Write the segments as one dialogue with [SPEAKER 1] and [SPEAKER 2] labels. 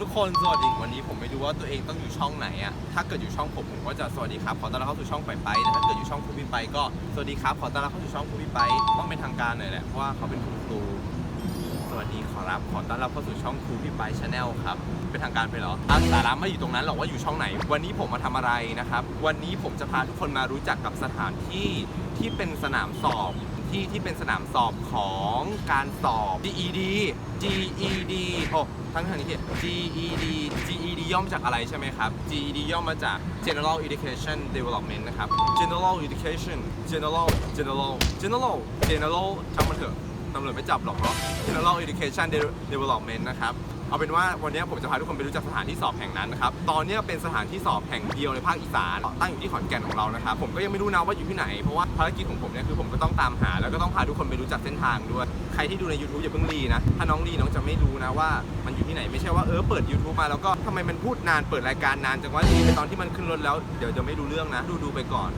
[SPEAKER 1] ทุกคนสวัสดีวันนี้ผมไม่รู้ว่าตัวเองต้องอยู่ช่องไหนอะถ้าเกิดอยู่ช่องผมผมก็จะสวัสดีครับขอต้อนรับเข้าสู่ช่องไปไปแต่ถ้าเกิดอยู่ช่องครูพี่ไปก็สวัสดีครับขอต้อนรับเข้าสู่ช่องครูพี่ไปต้องเป็นทางการหน่อยแหละเพราะว่าเขาเป็นคุณครูสวัสดีขอรับขอต้อนรับเข้าสู่ช่องครูพี่ไปชาแนลครับเป็นทางการไปเหรออะสาระไม่อยู่ตรงนั้นหรอกว่าอยู่ช่องไหน วันนี้ผมมาทำอะไรนะครับ วันนี้ผมจะพาทุกคนมารู้จักกับสถานที่ที่เป็นสนามสอบ ที่ที่เป็นสนามสอบของการสอบ GED GED โอ้ทั้งทางนี้ที่ GED GED ย่อมาจากอะไรใช่ไหมครับ GED ย่อมาจาก General Education Development นะครับ General Education General General General General ช่างมันเถอะตำรวจไม่จับหรอกเนาะ General Education Development นะครับ เอาเป็นว่าวันนี้ผมจะพาทุกคนไปรู้จักสถานที่สอบแห่งนั้นนะครับ ตอนนี้เป็นสถานที่สอบแห่งเดียวในภาคอีสานตั้งอยู่ที่ขอนแก่นของเรานะครับ ผมก็ยังไม่รู้นะว่าอยู่ที่ไหน เพราะว่าภารกิจของผมเนี่ยคือผมก็ต้องตามหา แล้วก็ต้องพาทุกคนไปรู้จักเส้นทางด้วย ใครที่ดูใน YouTube อย่าเพิ่งรีนะ ถ้าน้องรีน้องจะไม่รู้นะว่ามันอยู่ที่ไหน ไม่ใช่ว่าเออเปิด YouTube มาแล้วก็ทำไมมันพูดนานเปิดรายการนานจังว่ารีไปตอนที่มันขึ้นรถแล้วเดี๋ยวจะไม่รู้เรื่องนะ ดูดูไปก่อน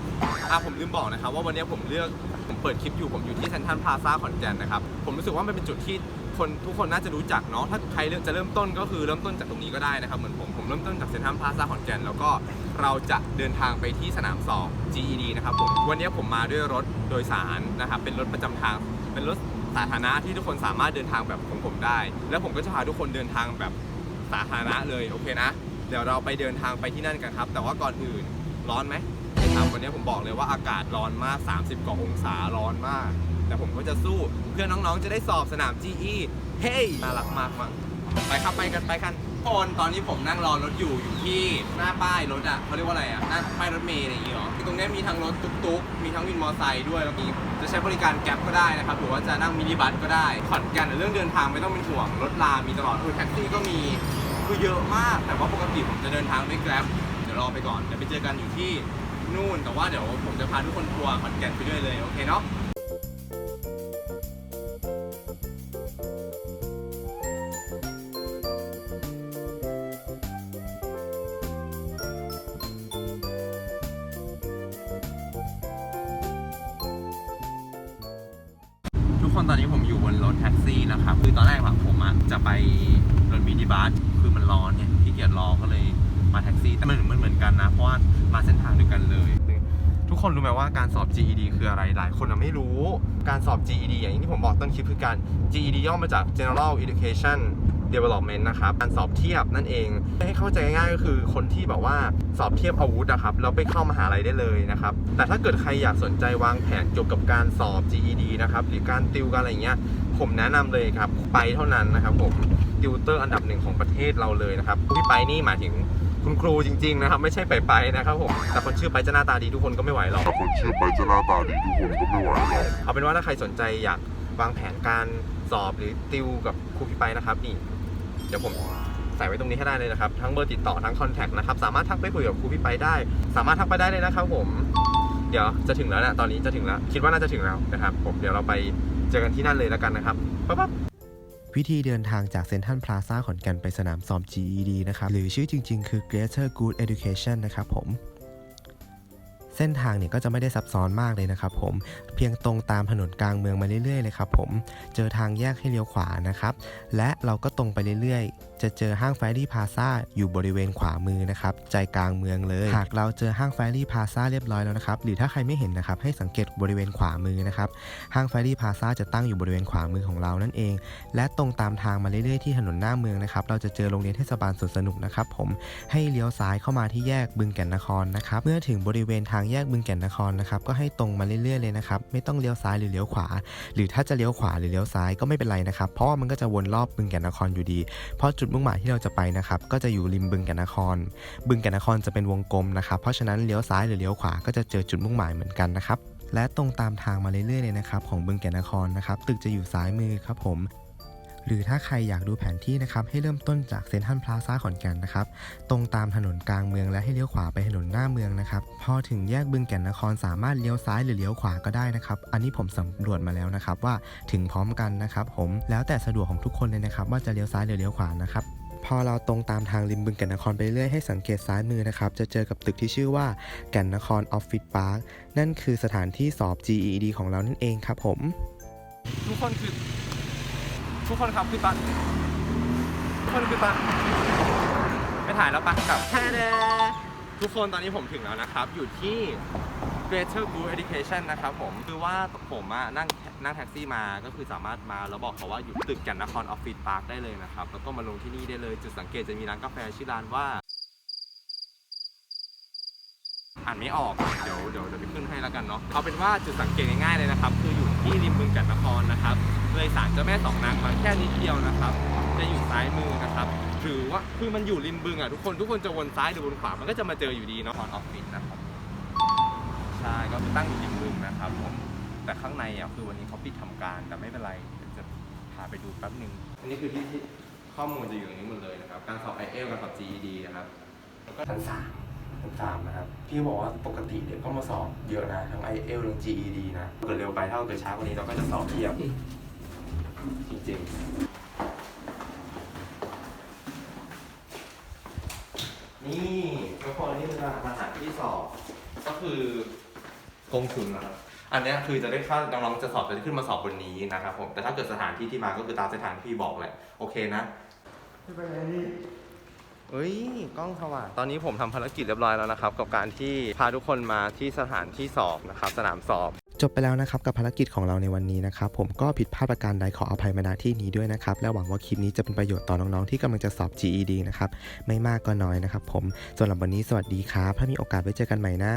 [SPEAKER 1] อะผมลืมบอกนะครับว่าวันนี้ผมเลือกผมเปิดคลิปอยู่ผมอยู่ที่เซนทรัลพลาซ่าขอนแก่นนะครับผมรู้สึกว่ามันเป็นจุดที่ คนทุกคนน่าจะรู้จักเนาะถ้าใครเริ่มจะเริ่มต้นก็คือเริ่มต้นจากตรงนี้ก็ได้นะครับเหมือนผมผมเริ่มต้นจากเซ็นทรัลพลาซ่าขอนแก่นแล้วก็เราจะเดินทางไปที่สนามสอบ GED นะครับผมวันนี้ผมมาด้วยรถโดยสารนะครับเป็นรถประจำทาง เป็นรถสาธารณะที่ทุกคนสามารถเดินทางแบบของผมได้ แล้วผมก็จะพาทุกคนเดินทางแบบสาธารณะเลยโอเคนะ เดี๋ยวเราไปเดินทางไปที่นั่นกันครับ แต่ว่าก่อนอื่นร้อนไหมครับวันนี้ผมบอกเลยว่าอากาศร้อนมาก 30กว่าองศาร้อนมาก แต่ผมก็จะสู้เพื่อน้องๆ จะได้สอบสนาม GE เฮ้ยน่ารักมากมั้งไปครับไปกันไปกันคนตอนนี้ผมนั่งรอรถอยู่อยู่ที่หน้าป้ายรถอะเขาเรียกว่าอะไรอะหน้าป้ายรถเมล์อะไรอย่างเงี้ยเหรอตรงนี้มีทั้งรถตุ๊กๆ มีทั้งวินมอเตอร์ไซค์ด้วยแล้วมีจะใช้บริการแก๊ปก็ได้นะครับหรือว่าจะนั่งมินิบัสก็ได้ขอนแก่นเรื่องเดินทางไม่ต้องเป็นห่วงรถลามีตลอดคือแท็กซี่ก็มีคือเยอะมาก แต่ว่าปกติผมจะเดินทางด้วยแกร็บเดี๋ยวรอไปก่อนเดี๋ยวไปเจอกันอยู่ที่นู่นแต่ว่าเดี๋ยวผมจะพาทุกคนทัวร์ขอนแก่นไปด้วยเลยโอเคเนาะ คนตอนนี้ผมอยู่บนรถแท็กซี่นะครับ คือตอนแรกอะผมอะจะไปรถมินิบัสคือมันร้อนเนี่ยขี้เกียจรอก็เลยมาแท็กซี่แต่มันเหมือนเหมือนกันนะ เพราะว่ามาเส้นทางเดียวกันเลย ทุกคนรู้ไหมว่าการสอบ GED คืออะไรหลายคนอะไม่รู้การสอบ GED อย่างที่ผมบอกต้นคลิปคือการ GED ย่อมาจาก General Education Development นะครับการสอบเทียบนั่นเอง ให้เข้าใจง่ายๆก็คือคนที่แบบว่าสอบเทียบอาวุธนะครับแล้วไปเข้ามหาลัยได้เลยนะครับ แต่ถ้าเกิดใครอยากสนใจวางแผนเกี่ยวกับการสอบ GED นะครับหรือการติวกันอะไรเงี้ยผมแนะนำเลยครับไปเท่านั้นนะครับผมติวเตอร์อันดับหนึ่งของประเทศเราเลยนะครับพี่ไปนี่หมายถึงคุณครูจริงๆนะครับไม่ใช่ไปไปนะครับผมแต่คนชื่อไปจะหน้าตาดีทุกคนก็ไม่ไหวหรอก
[SPEAKER 2] แต่คนชื่อไปจะหน้าตาดีทุกคนก็ไม่ไหวหรอก
[SPEAKER 1] เอาเป็นว่าถ้าใครสนใจอยากวางแผนการสอบหรือติวกับครูพี่ไปนะครับนี่ เดี๋ยวผมใส่ไว้ตรงนี้ให้ได้เลยนะครับ ทั้งเบอร์ติดต่อทั้งคอนแทคนะครับ สามารถทักไปคุยกับครูพี่ไปได้ สามารถทักไปได้เลยนะครับผมเดี๋ยวจะถึงแล้วนะตอนนี้จะถึงแล้ว คิดว่าน่าจะถึงแล้วนะครับ ผมเดี๋ยวเราไปเจอกันที่นั่นเลยแล้วกันนะครับปั๊บปั๊บ
[SPEAKER 3] วิธีเดินทางจากเซ็นทรัลพลาซ่าขอนแก่นไปสนามสอบ GED นะครับ หรือชื่อจริง ๆ คือ Greater Good Education นะครับผม เส้นทางเนี่ยก็จะไม่ได้ซับซ้อนมากเลยนะครับผมเพียงตรงตามถนนกลางเมืองมาเรื่อยๆเลยครับผมเจอทางแยกให้เลี้ยวขวานะครับและเราก็ตรงไปเรื่อยๆ จะเจอห้างแฟรี่พาซาอยู่บริเวณขวามือนะครับใจกลางเมืองเลยหากเราเจอห้างแฟรี่พาซาเรียบร้อยแล้วนะครับหรือถ้าใครไม่เห็นนะครับให้สังเกตบริเวณขวามือนะครับห้างแฟรี่พาซาจะตั้งอยู่บริเวณขวามือของเรานั่นเอง และตรงตามทางมาเรื่อยๆที่ถนนหน้าเมืองนะครับเราจะเจอโรงเรียนเทศบาลสวนสนุกนะครับผมให้เลี้ยวซ้ายเข้ามาที่แยกบึงแก่นนครนะครับเมื่อถึงบริเวณทางแยกบึงแก่นนครนะครับก็ให้ตรงมาเรื่อยๆเลยนะครับไม่ต้องเลี้ยวซ้ายหรือเลี้ยวขวา หรือถ้าจะเลี้ยวขวาหรือเลี้ยวซ้ายก็ไม่เป็นไรนะครับเพราะว่ามันก็จะวนรอบบึงแก่นนครอยู่ดี เพราะจุดมุ่งหมายที่เราจะไปนะครับก็จะอยู่ริมบึงแก่นนคร บึงแก่นนครจะเป็นวงกลมนะครับเพราะฉะนั้นเลี้ยวซ้ายหรือเลี้ยวขวาก็จะเจอจุดมุ่งหมายเหมือนกันนะครับและตรงตามทางมาเรื่อยๆเลยนะครับของบึงแก่นนครนะครับตึกจะอยู่ซ้ายมือครับผม หรือถ้าใครอยากดูแผนที่นะครับให้เริ่มต้นจากเซ็นทรัลพลาซ่าขอนแก่นนะครับตรงตามถนนกลางเมืองและให้เลี้ยวขวาไปถนนหน้าเมืองนะครับพอถึงแยกบึงแก่นนครสามารถเลี้ยวซ้ายหรือเลี้ยวขวาก็ได้นะครับอันนี้ผมสำรวจมาแล้วนะครับว่าถึงพร้อมกันนะครับผมแล้วแต่สะดวกของทุกคนเลยนะครับว่าจะเลี้ยวซ้ายหรือเลี้ยวขวานะครับพอเราตรงตามทางริมบึงแก่นนครไปเรื่อยให้สังเกตซ้ายมือนะครับ จะเจอกับตึกที่ชื่อว่าแก่นนครออฟฟิศพาร์คนั่นคือสถานที่สอบ GED ของเรานั่นเองครับผม
[SPEAKER 1] ทุกคนคือ ทุกคนครับคือตันทุกคนคือตันถ่ายแล้วปะกับแค่เดทุกคนตอนนี้ผมถึงแล้วนะครับ อยู่ที่ Greater Good Education นะครับผมคือว่าผมอะนั่งนั่งแท็กซี่มาก็คือสามารถมาแล้วบอกเขาว่าอยู่ตึกแก่นนครออฟฟิศพาร์คได้เลยนะครับ แล้วก็มาลงที่นี่ได้เลย จุดสังเกตจะมีร้านกาแฟชื่อร้านว่า อ่านไม่ออก เดี๋ยวเดี๋ยวเดี๋ยวไปขึ้นให้แล้วกันเนาะเอาเป็นว่าจุดสังเกตง่ายๆเลยนะครับ คืออยู่ ที่ริมบึงแก่นนครนะครับเลยศาลเจ้าแม่สองนางมาแค่นิดเดียวนะครับ จะอยู่ซ้ายมือนะครับหรือว่าคือมันอยู่ริมบึงอะทุกคนทุกคนจะวนซ้ายหรือวนขวามันก็จะมาเจออยู่ดีเนาะออฟฟิศนะครับใช่ก็คือตั้งอยู่ริมบึงนะครับผมแต่ข้างในอะคือวันนี้เขาปิดทำการแต่ไม่เป็นไรเดี๋ยวจะพาไปดูแป๊บนึงอันนี้คือที่ที่ข้อมูลจะอยู่ตรงนี้หมดเลยนะครับ การสอบ i อ l กับสอบ GED นะครับแล้วก็ชั้นสาม สามนะครับพี่บอกว่าปกติเด็กก็มาสอบเยอะนะทั้ง i อ l ทั้ง GED นะเกิดเร็วไปถ้าเกิดช้ากว่านี้เราก็จะสอบเทียบจริงๆ นี่ทุกคนนี่คือสถานที่สอบก็คือกงทุนนะครับอันนี้คือจะได้ถ้าน้องๆจะสอบจะขึ้นมาสอบบนนี้นะครับผมแต่ถ้าเกิดสถานที่ที่มาก็คือตามสถานที่บอกแหละโอเคนะเฮ้ยกล้องสว่างตอนนี้ผมทำภารกิจเรียบร้อยแล้วนะครับกับการที่พาทุกคนมาที่สถานที่สอบนะครับสนามสอบ
[SPEAKER 3] จบไปแล้วนะครับกับภารกิจของเราในวันนี้นะครับผมก็ผิดพลาดประการใดขออภัยมาณที่นี้ด้วยนะครับและหวังว่าคลิปนี้จะเป็นประโยชน์ต่อน้องๆที่กำลังจะสอบ GED นะครับไม่มากก็น้อยนะครับผมสำหรับวันนี้สวัสดีครับถ้ามีโอกาสไว้เจอกันใหม่นะ